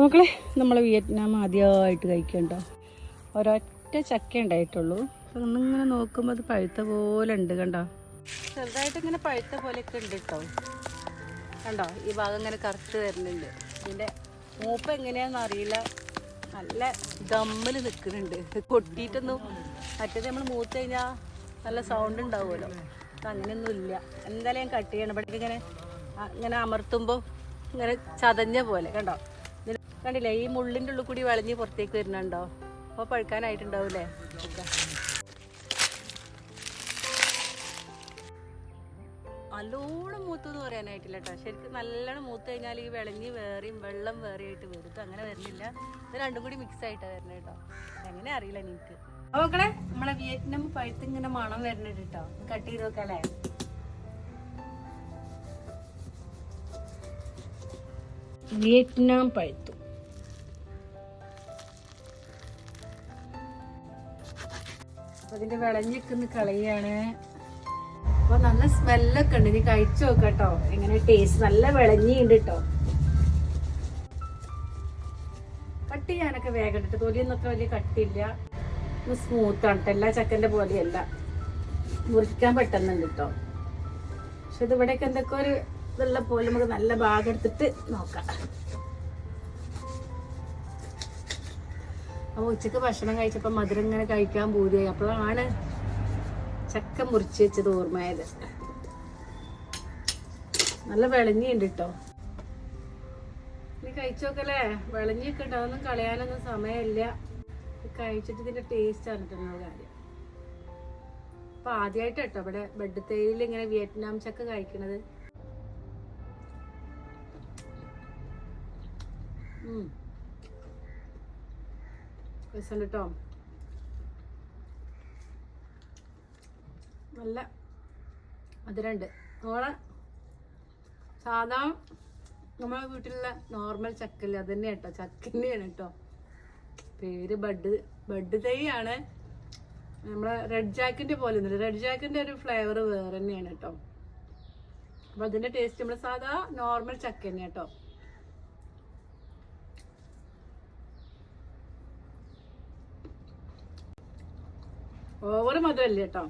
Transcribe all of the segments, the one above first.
മക്കളെ നമ്മൾ വിയറ്റ്നാം ആദ്യമായിട്ട് കഴിക്കണ്ടോ? ഒരൊറ്റ ചക്ക ഉണ്ടായിട്ടുള്ളൂ. അപ്പം ഒന്നിങ്ങനെ നോക്കുമ്പോൾ അത് പഴുത്ത പോലെ ഉണ്ട് കണ്ടോ? ചെറുതായിട്ട് ഇങ്ങനെ പഴുത്ത പോലെയൊക്കെ ഉണ്ട് കേട്ടോ. കണ്ടോ? ഈ ഭാഗം ഇങ്ങനെ കറുത്ത് വരുന്നുണ്ട് ഇതിന്റെ മൂപ്പ് എങ്ങനെയാണെന്ന് അറിയില്ല. നല്ല ദമ്മിൽ നിൽക്കുന്നുണ്ട് കൊട്ടിയിട്ടൊന്നും മറ്റേത് നമ്മൾ മൂത്ത് കഴിഞ്ഞാൽ നല്ല സൗണ്ട് ഉണ്ടാവുമല്ലോ. അങ്ങനെയൊന്നും ഇല്ല. എന്തായാലും ഞാൻ കട്ട് ചെയ്യണം. ഇവിടെ ഇങ്ങനെ ഇങ്ങനെ അമർത്തുമ്പോൾ ഇങ്ങനെ ചതഞ്ഞ പോലെ. കണ്ടോ? കണ്ടില്ലേ ഈ മുള്ളിന്റെ ഉള്ളിൽ കൂടി വളഞ്ഞ് പുറത്തേക്ക് വരുന്നുണ്ടോ? അപ്പോൾ പഴുക്കാനായിട്ടുണ്ടാവൂലേ. നല്ലോണം മൂത്ത് എന്ന് പറയാനായിട്ടില്ല കേട്ടോ ശരിക്കും നല്ലോണം മൂത്ത് കഴിഞ്ഞാൽ ഈ വിളഞ്ഞ് വേറെയും വെള്ളം വേറെയായിട്ട് വരും അങ്ങനെ വരുന്നില്ല. ഇത് രണ്ടും കൂടി മിക്സ് ആയിട്ടാണ് വരുന്നത് കേട്ടോ എങ്ങനെ അറിയില്ല എനിക്ക്. നോക്കണേ നമ്മളെ വിയറ്റ്നാം പഴുത്ത് ഇങ്ങനെ മണം വരുന്നുണ്ട് കേട്ടോ കട്ട് ചെയ്ത് നോക്കാല്ലേ വിയറ്റ്നാം പഴുത്തു. അപ്പൊ ഇതിന്റെ വിളഞ്ഞിക്കുന്ന കളയാണ്. അപ്പൊ നല്ല സ്മെല്ലൊക്കെ ഉണ്ട്. ഇനി കഴിച്ചു നോക്കട്ടോ. എങ്ങനെ ടേസ്റ്റ് നല്ല വിളഞ്ഞിണ്ട് കേട്ടോ കട്ട് ചെയ്യാനൊക്കെ വേഗം ഇട്ടിട്ട് തൊലിയൊന്നും അത്ര വലിയ കട്ടില്ല സ്മൂത്ത് ആണ് ട്ടോ. എല്ലാ ചക്കന്റെ പോലെയല്ല. മുറിക്കാൻ പെട്ടെന്നുണ്ട് കേട്ടോ പക്ഷെ ഇതിവിടെയൊക്കെ എന്തൊക്കെ ഒരു ഇതുള്ള പോലെ നമുക്ക് നല്ല ഭാഗം എടുത്തിട്ട് നോക്കാം. അപ്പൊ ഉച്ചയ്ക്ക് ഭക്ഷണം കഴിച്ചപ്പോ മധുരം ഇങ്ങനെ കഴിക്കാൻ പൂതിയായി. അപ്പോഴാണ് ചക്ക മുറിച്ച് വെച്ചത് ഓർമ്മയത് നല്ല വിളഞ്ഞിണ്ട് കേട്ടോ ഇനി കഴിച്ചു നോക്കല്ലേ വിളഞ്ഞൊക്കെ ഉണ്ട് കളയാനൊന്നും സമയമില്ല. കഴിച്ചിട്ട് ഇതിന്റെ ടേസ്റ്റ് കേട്ടോ കാര്യം. അപ്പൊ ആദ്യമായിട്ട് കേട്ടോ ഇവിടെ ബെഡ് തേയില ഇങ്ങനെ വിയറ്റ്നാം ചക്ക കഴിക്കണത്. ഉം. രസമുണ്ട് കേട്ടോ നല്ല മധുരമുണ്ട് നമ്മളെ സാധാ നമ്മളെ വീട്ടിലുള്ള നോർമൽ ചക്കല്ല? അത് തന്നെ കേട്ടോ. ചക്കന്നെയാണ് കേട്ടോ. പേര് ബഡ് ബഡ് തൈയാണ്. നമ്മളെ റെഡ് ജാക്കിന്റെ പോലെ റെഡ് ജാക്കിന്റെ ഒരു ഫ്ലേവർ വേറെ തന്നെയാണ് കേട്ടോ. അപ്പൊ അതിന്റെ ടേസ്റ്റ് നമ്മളെ സാധാ നോർമൽ ചക്ക തന്നെ കേട്ടോ. ഓവർ മധുരല്ല കേട്ടോ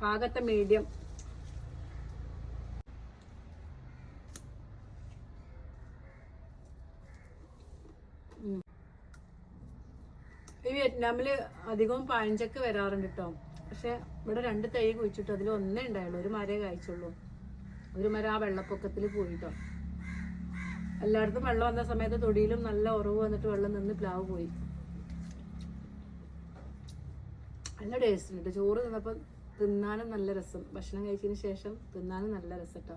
പാകത്തെ മീഡിയം ഈ വിയറ്റ്നാമിൽ അധികവും പഴഞ്ചക്ക വരാറുണ്ട് കേട്ടോ പക്ഷെ ഇവിടെ രണ്ട് തൈ കുഴിച്ചിട്ട് അതിൽ ഒന്നേ ഉണ്ടായുള്ളൂ. ഒരു മരേ കായ്ച്ചുള്ളൂ. ഒരു മരം ആ വെള്ളപ്പൊക്കത്തിൽ പോയിട്ടോ എല്ലായിടത്തും വെള്ളം വന്ന സമയത്ത് തൊടിയിലും നല്ല ഉറവ് വന്നിട്ട് വെള്ളം നിന്ന് പ്ലാവ് പോയി. നല്ല ടേസ്റ്റ് ഉണ്ട്. ചോറ് തിന്നപ്പോൾ തിന്നാനും നല്ല രസം. ഭക്ഷണം കഴിച്ചതിന് ശേഷം തിന്നാനും നല്ല രസം കേട്ടോ